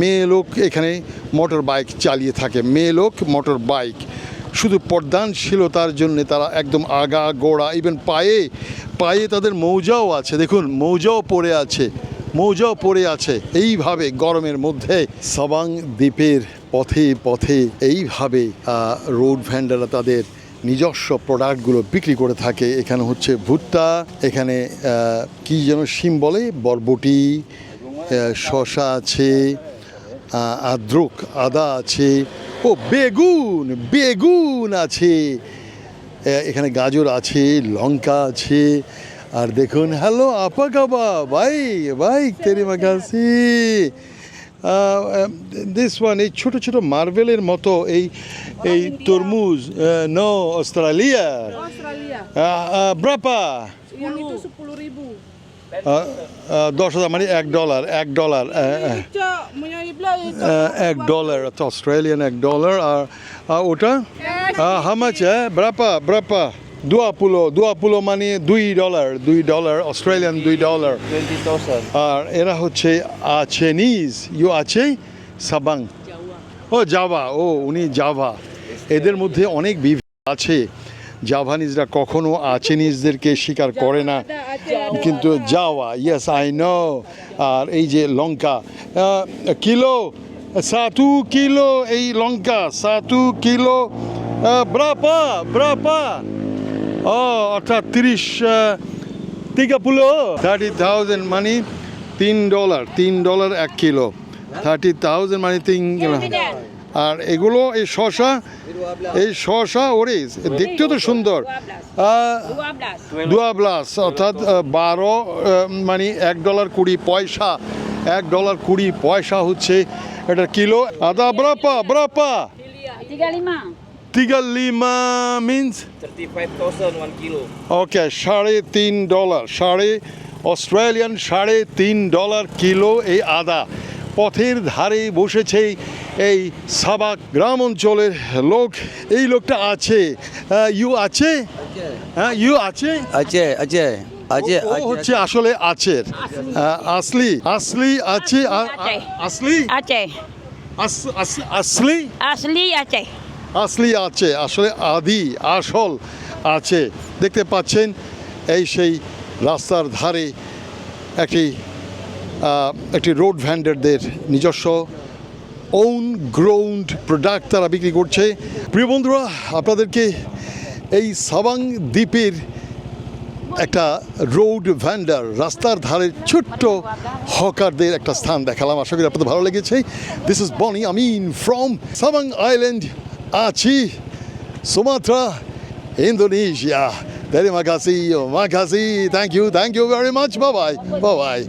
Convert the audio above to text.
মেয়ে লোক এখানে মোটর বাইক চালিয়ে থাকে। মেয়ে লোক মোটর বাইক শুধু পর্দানশীলতার জন্য তারা একদম আগা, গোড়া ইভেন পায়ে পায়ে তাদের মৌজাও আছে। দেখুন, মৌজাও পড়ে আছে, মৌজাও পড়ে আছে। এইভাবে গরমের মধ্যে সাবাং দ্বীপের পথে পথে এইভাবে রোড ভ্যান্ডাররা তাদের নিজস্ব প্রোডাক্টগুলো বিক্রি করে থাকে। এখানে হচ্ছে ভুট্টা, এখানে কি যেন শিম বলে? বরবটি শশা আছে আদ্রক আদা আছে ও বেগুন বেগুন আছে। এখানে গাজর আছে লঙ্কা আছে। আর দেখুন হ্যালো আপা কাবা ভাই ভাই তেরি মাকাসি। দিস ওয়ান এই ছোট ছোট মার্বেলের মতো এই এই তরমুজ নো অস্ট্রেলিয়া। ব্রাপা। দশ হাজার মানে এক ডলার এক ডলার এক ডলার অর্থাৎ অস্ট্রেলিয়ান এক ডলার আর ওটা? হামাচ ব্রাপা ব্রাপা দুয়া পুলো দুয়া পুলো মানে দুই ডলার দুই ডলার অস্ট্রেলিয়ান দুই ডলার। আর এরা হচ্ছে আচেনিজ ইউ আছে সাবাং। ও জাভা ও উনি জাভা। এদের মধ্যে অনেক বিভেদ আছে। জাভানিজরা কখনো আচেনিজদেরকে স্বীকার করে না। কিন্তু যাওয়া ইয়েস আই নো আর এই যে লঙ্কা কিলো, সাতু কিলো, এই লঙ্কা, সাতু কিলো ব্রাপা ব্রাপা। ও, অর্থাৎ তিরিশ তিকা পুলো। থার্টি থাউজেন্ড মানে তিন ডলার তিন ডলার এক কিলো। থার্টি থাউজেন্ড মানে তিন আর এগুলো এই শশা এই শশা ওরে দেখতেও তো সুন্দর। দুয়া ব্লাস অর্থাৎ বারো মানে এক ডলার কুড়ি পয়সা এক ডলার কুড়ি পয়সা হচ্ছে এটা কিলো। আদা ব্রাপা ব্রাপা। Means 35,000 1 kilo. ওকে সাড়ে তিন ডলার সাড়ে অস্ট্রেলিয়ান সাড়ে তিন ডলার কিলো এই আদা। পথের ধারে বসেছে এই সাবাক গ্রাম অঞ্চলের লোক। এই লোকটা আছে। ইউ আছে? হ্যাঁ ইউ আছে? Aceh. Aceh, ও হচ্ছে আসলে আহ, আসলি আসলি আছে আসলি? আস- আস- আসলি? Asli Aceh. আসলি আছে আসলে আদি আসল আছে। দেখতে পাচ্ছেন এই সেই রাস্তার ধারে একটি একটি রোড ভ্যান্ডারদের নিজস্ব ওন গ্রাউন্ড প্রোডাক্ট তারা বিক্রি করছে প্রিয় বন্ধুরা আপনাদেরকে এই সাবাং দ্বীপের একটা রোড ভ্যান্ডার রাস্তার ধারে ছোট্ট হকারদের একটা স্থান দেখালাম আশা করি আপনাদের ভালো লেগেছে this is Boni Amin from Sabang island আছি Sumatra Indonesia kasih. Thank you, thank you very much. Bye bye, bye bye.